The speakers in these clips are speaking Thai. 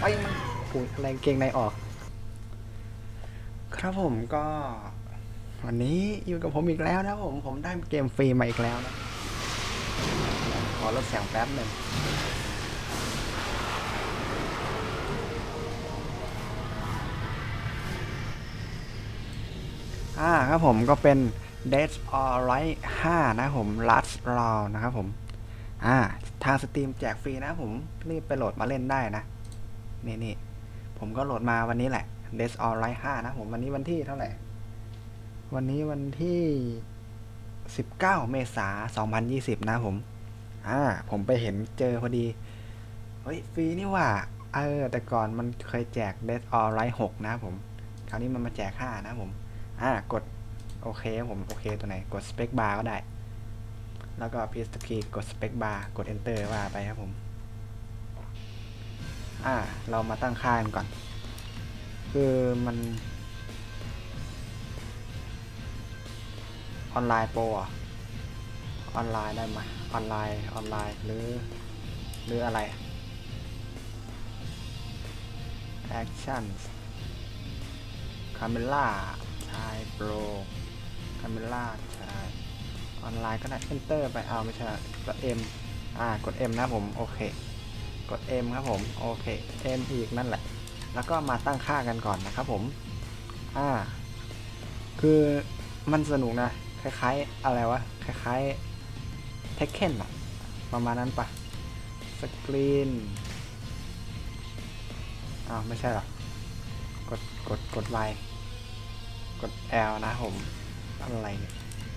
ไอ้มันผูดแรงเกงในออก ครับผมก็ วันนี้อยู่กับผมอีกแล้วนะผม ผมได้เกมฟรีมาอีกแล้วนะ ขอลดเสียงแป๊บหนึ่งอ่าครับผมก็เป็น Dead or Right 5 นะผม Last Round นะครับผม อ่า ทางสตรีมแจกฟรีนะผม รีบไปโหลดมาเล่นได้นะ นี่นี่ผมก็โหลดมาวันนี้แหละ Dead or Right 5 นะผมวันนี้วันที่เท่าไหร่ วันนี้วันที่ 19 เมษายน2020 นะผม อ่า ผมไปเห็นเจอพอดี เฮ้ย ฟรีนี่ว่า เออ แต่ก่อนมันเคยแจก Dead or Right 6 นะผม คราวนี้มันมาแจก 5 นะผม อ่า กดโอเคผม โอเคตัวไหน กด space bar ก็ได้ แล้วก็ paste key กด space bar กด enter ว่าไปครับผม อ่า เรามาตั้งค่ากันก่อน คือมัน ออนไลน์โปรออนไลน์ได้ไหมออนไลน์ ออนไลน์ หรือ หรืออะไร actions คาเมล่าชายโปรคาเมล่าชายออนไลน์ก็ได้ enter ไปเอาไม่ใช่กด M อ่ากด M นะผม โอเค กด M ครับผมโอเค M อีกนั่นแหละ แล้วก็มาตั้งค่ากันก่อนนะครับผมอ่าคือมันสนุกนะ คล้ายๆ อะไรวะ คล้ายๆเทคเคนอะประมาณนั้นปะสกรีนอ้าวไม่ใช่หรอกดกดกด Y กด L นะผม อะไรเนี่ย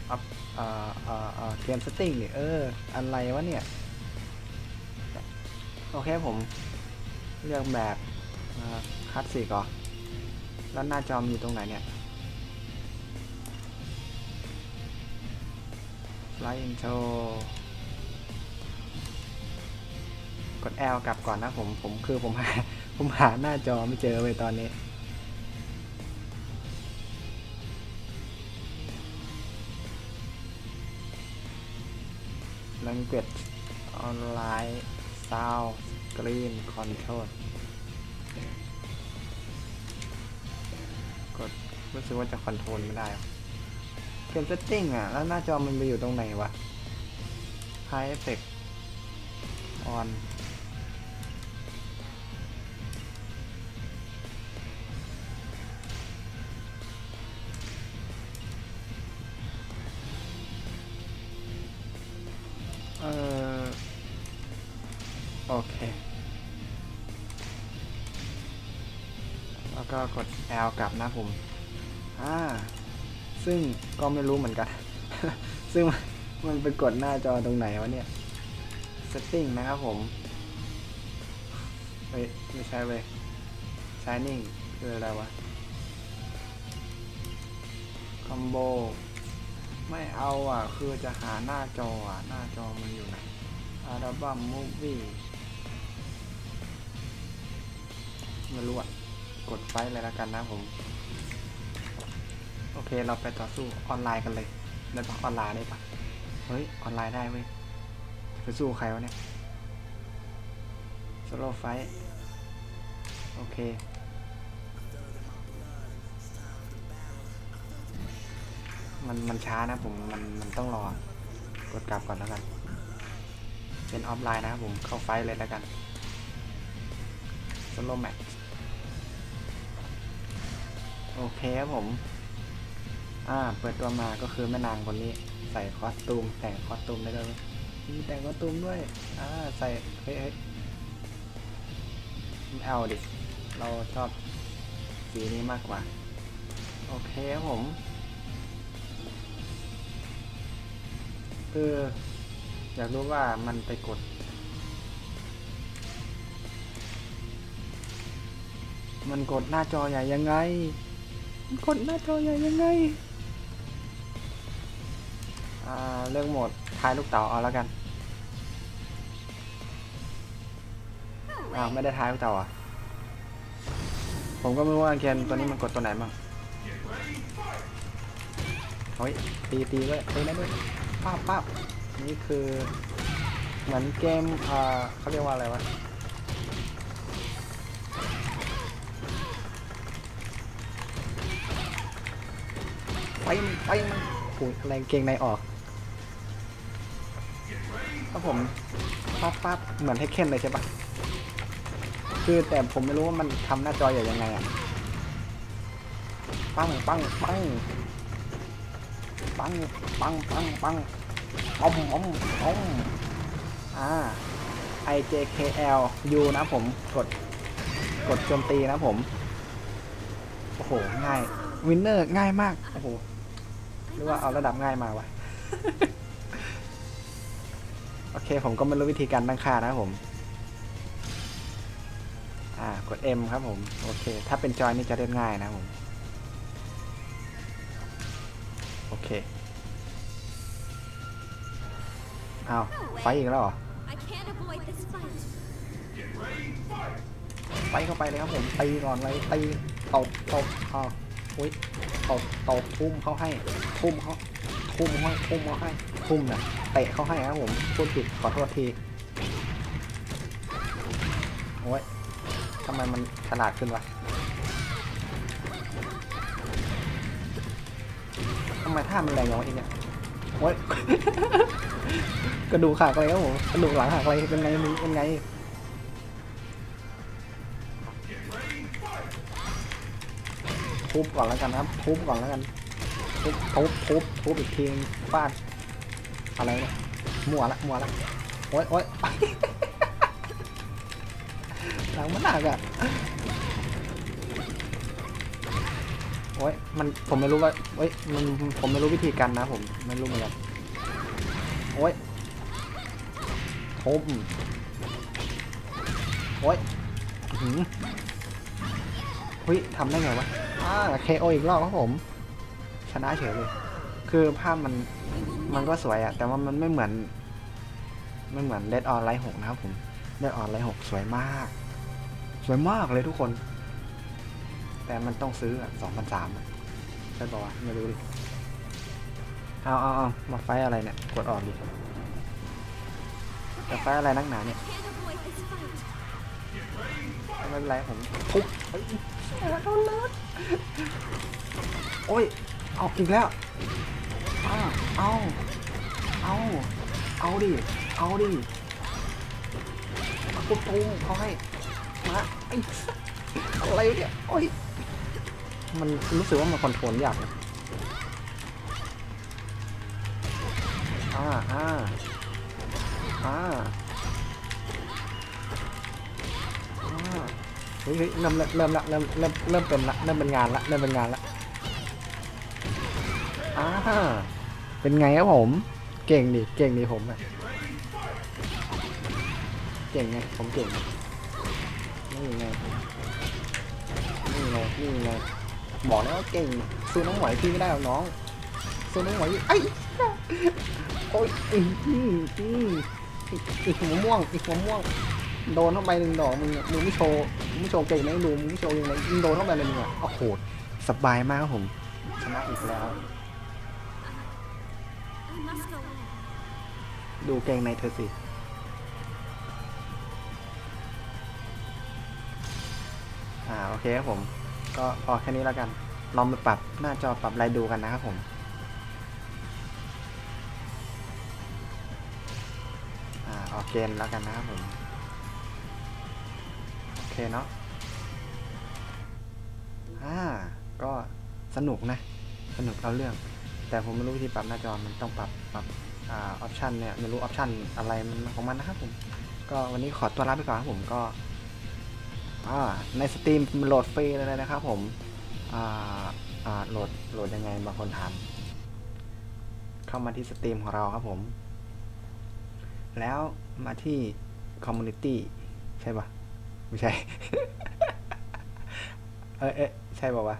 อัพเอ่อเอ่อเอ่อเกมสติ้งเนี่ยเออ อะไรวะเนี่ย โอเคผมเลือกแบบคัดสีก่อนแล้วหน้าจอมอยู่ตรงไหนเนี่ย Fly Intro กด L กลับก่อนนะผม ผมคือผมหา ผมหาหน้าจอไม่เจอเลยตอนนี้ language online sound screen control กดรู้สึกว่าจะคอนโทรลไม่ได้เกมเซตติ้งอะ แล้วหน้าจอมันไปอยู่ตรงไหนวะ high effect on เอ ก็กด L กลับนะผมอ่าซึ่งก็ไม่รู้เหมือนกัน ซึ่งมันไปกดหน้าจอตรงไหนวะเนี่ย setting นะครับผม เฮ้ย ไม่ใช่เว้ย shining คืออะไรวะ combo ไม่เอาอะ คือจะหาหน้าจออะ หน้าจอมันอยู่ไหนอัลบั้มมูฟวี่ไม่รู้อะ กดไฟเลยแล้วกันนะผม โอเคเราไปต่อสู้ออนไลน์กันเลยได้ปะออนไลน์ได้ปะเฮ้ย ออนไลน์ได้เว้ยไปสู้ใครวะเนี่ยสโลไฟโอเคมันมันช้านะผมมันมันต้องรอกดกลับก่อนแล้วกัน เป็นออฟไลน์นะครับผมเข้าไฟท์เลยแล้วกันสโลแม็ก โอเคครับผม อ่า เปิดตัวมาก็คือแม่นางคนนี้ ใส่คอสตูม แต่งคอสตูมได้ด้วยมีแต่งคอสตูมด้วย อ่า ใส่ เฮ้ยเฮ้ยไม่เอาดิ เราชอบสีนี้มากกว่า โอเคครับผมเอออยากรู้ว่ามันไปกด มันกดหน้าจอใหญ่ยังไง กดหน้าจอใหญ่ยังไง อ่าเรื่องโหมดทายลูกเต๋าเอาแล้วกันอ้าวไม่ได้ทายลูกเต๋าอะ ผมก็ไม่รู้ว่าเคนตัวนี้มันกดตัวไหนบ้างเฮ้ยตีตีด้วยตีได้ด้วยป้าบป้าบนี่คือ เหมือนเกม อ่อเขาเรียกว่าอะไรวะ ไปมันไปมันโอ้ยแรงเกงในออกครับผมปั๊บปั๊บเหมือนเทคเคนเลยใช่ปะคือแต่ผมไม่รู้ว่ามันทำหน้าจออย่างยังไงอะปังปังปังปังปังปังปังอมอมอมอ่า IJKL U นะผมกดกดโจมตีนะผม โอ้โห ง่าย วินเนอร์ง่ายมาก โอ้โห หรือว่าเอาระดับง่ายมาวะ โอเคผมก็ไม่รู้วิธีการตั้งค่านะผม อ่ากด M ครับผม โอเค ถ้าเป็นจอยนี่จะเล่นง่ายนะผม โอเค เอาไฟอีกแล้วเหรอ ไปเข้าไปเลยครับผมตีก่อนเลยตีตบตบอ้าว อุ้ยตบตบทุ่มเขาให้ ทุ่มเขาทุ่มเขาทุ่มเขาให้ ทุ่มนะเตะเขาให้ครับผมพูดผิดขอโทษทีโอ้ยทำไมมันฉลาดขึ้นวะทำไมท่ามันแรงอย่างวะอีเนี่ยโอ้ยกระดูกหักเลยครับผมกระดูกหลังหักเลยเป็นไงมึงเป็นไง ทุบก่อนแล้วกันครับ ทุบก่อนแล้วกัน ทุบทุบทุบทุบอีกทีฟาดอะไรเนี่ยมัวละมัวละโอ๊ยโอ๊ยหลังมันหนักอะโอ๊ยมันผมไม่รู้ว่าโอ๊ยมันผมไม่รู้วิธีการนะผมไม่รู้เหมือนกันโอ๊ยทุบโอ๊ยอื้อหือเฮ้ยทำได้ไงวะ อ่า KO อีกรอบครับผม ชนะเฉยเลย คือภาพมันมันก็สวยอะแต่ว่ามันไม่เหมือน ไม่เหมือน Dead on Light 6นะครับผม Dead on Light 6สวยมาก สวยมากเลยทุกคน แต่มันต้องซื้ออะ2,300อะใช่ปะวะไม่รู้ดิเอาเอาเอามาไฟอะไรเนี่ย กดออกดิจะไฟอะไรนักหนาเนี่ยไม่เป็นไรผมทุบ เฮ้ยโดนเลิศโอ้ยเอาอีกแล้วอ้าเอาเอาเอาดิ เอาดิมาปุ๊บตุ้งเขาให้ มาไอ้อะไรเนี่ย โอ้ย มันรู้สึกว่ามันคอนโทรลยากนะอ่าอ่าอ่า เฮ้ยเริ่มเริ่มเริ่มละเริ่มเริ่มเริ่มเป็นละเริ่มเป็นงานละเริ่มเป็นงานละอ่าเป็นไงครับผม เก่งดิเก่งดิผมอะเก่งไงผมเก่งนี่ไงนี่ไงนี่ไงบอกแล้วว่าเก่งสู้น้องไหวพี่ไม่ได้หรอกน้องสู้น้องไหวไอ้โอ้ยอีอีอีอีอีหัวม่วงอีหัวม่วง โดนเข้าไปหนึ่งดอกมึงอะมึงไม่โชว์มึงไม่โชว์เก่งนะดูมึงไม่โชว์ยังไงมึงโดนเข้าไปเลยมึงอะโอ้โหสบายมากครับผมชนะอีกแล้ว I must go on. ดูเก่งในเธอสิอ่าโอเคครับผม ก็พอแค่นี้แล้วกัน ลองไปปรับหน้าจอปรับอะไรดูกันนะครับผมอ่าออกเกณฑ์แล้วกันนะครับผมโอ เคเนาะอ่าก็สนุกนะ สนุกเอาเรื่อง แต่ผมไม่รู้วิธีปรับหน้าจอมันต้องปรับปรับอ่าออปชันเนี่ยไม่รู้ออปชันอะไรของมันนะครับผม ก็วันนี้ขอตัวลาไปก่อนครับผมก็อ่าในสตรีมมันโหลดฟรีเลยนะครับผมอ่าอ่าโหลดโหลดยังไงบางคนถาม เข้ามาที่สตรีมของเราครับผม แล้วมาที่คอมมูนิตี้ใช่ปะ ไม่ใช่ เออเอ๊ะใช่ป่าวะ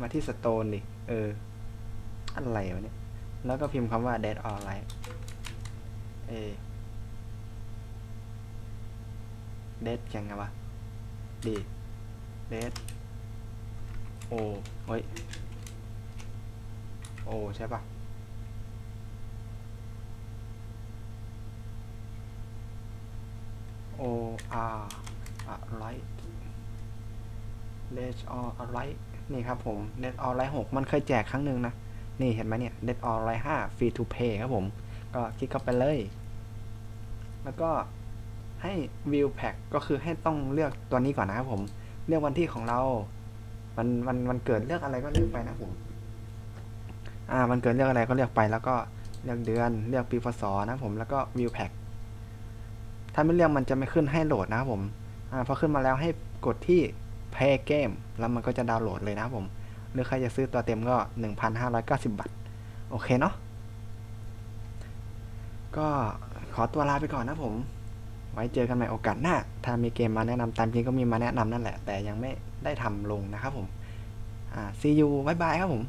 มาที่สโตนดิ เออ อะไรวะเนี่ย แล้วก็พิมพ์คำว่า dead or alive เอ dead ยังไงวะ ดี dead โอเฮ้ย โอใช่ปะ O R อะไร Dead or Alive นี่ครับผม Dead or Alive 6มันเคยแจกครั้งหนึ่งนะ นี่เห็นไหมเนี่ย Dead or Alive 5 Free to pay ครับผม ก็คลิกเข้าไปเลย แล้วก็ให้ View Pack ก็คือให้ต้องเลือกตัวนี้ก่อนนะครับผม เลือกวันที่ของเราวันวันวันเกิดเลือกอะไรก็เลือกไปนะผม อ่าวันเกิดเลือกอะไรก็เลือกไปแล้วก็เลือกเดือนเลือกปีพศนะผมแล้วก็ View Pack ถ้าไม่เลือกมันจะไม่ขึ้นให้โหลดนะครับผมอ่าพอขึ้นมาแล้วให้กดที่ Play Game แล้วมันก็จะดาวน์โหลดเลยนะครับผม หรือใครจะซื้อตัวเต็มก็ 1,590 บาท โอเคเนาะ ก็ขอตัวลาไปก่อนนะผม ไว้เจอกันใหม่โอกาสหน้า ถ้ามีเกมมาแนะนำตามจริงก็มีมาแนะนำนั่นแหละ แต่ยังไม่ได้ทำลงนะครับผม อ่า see you บายบายครับผม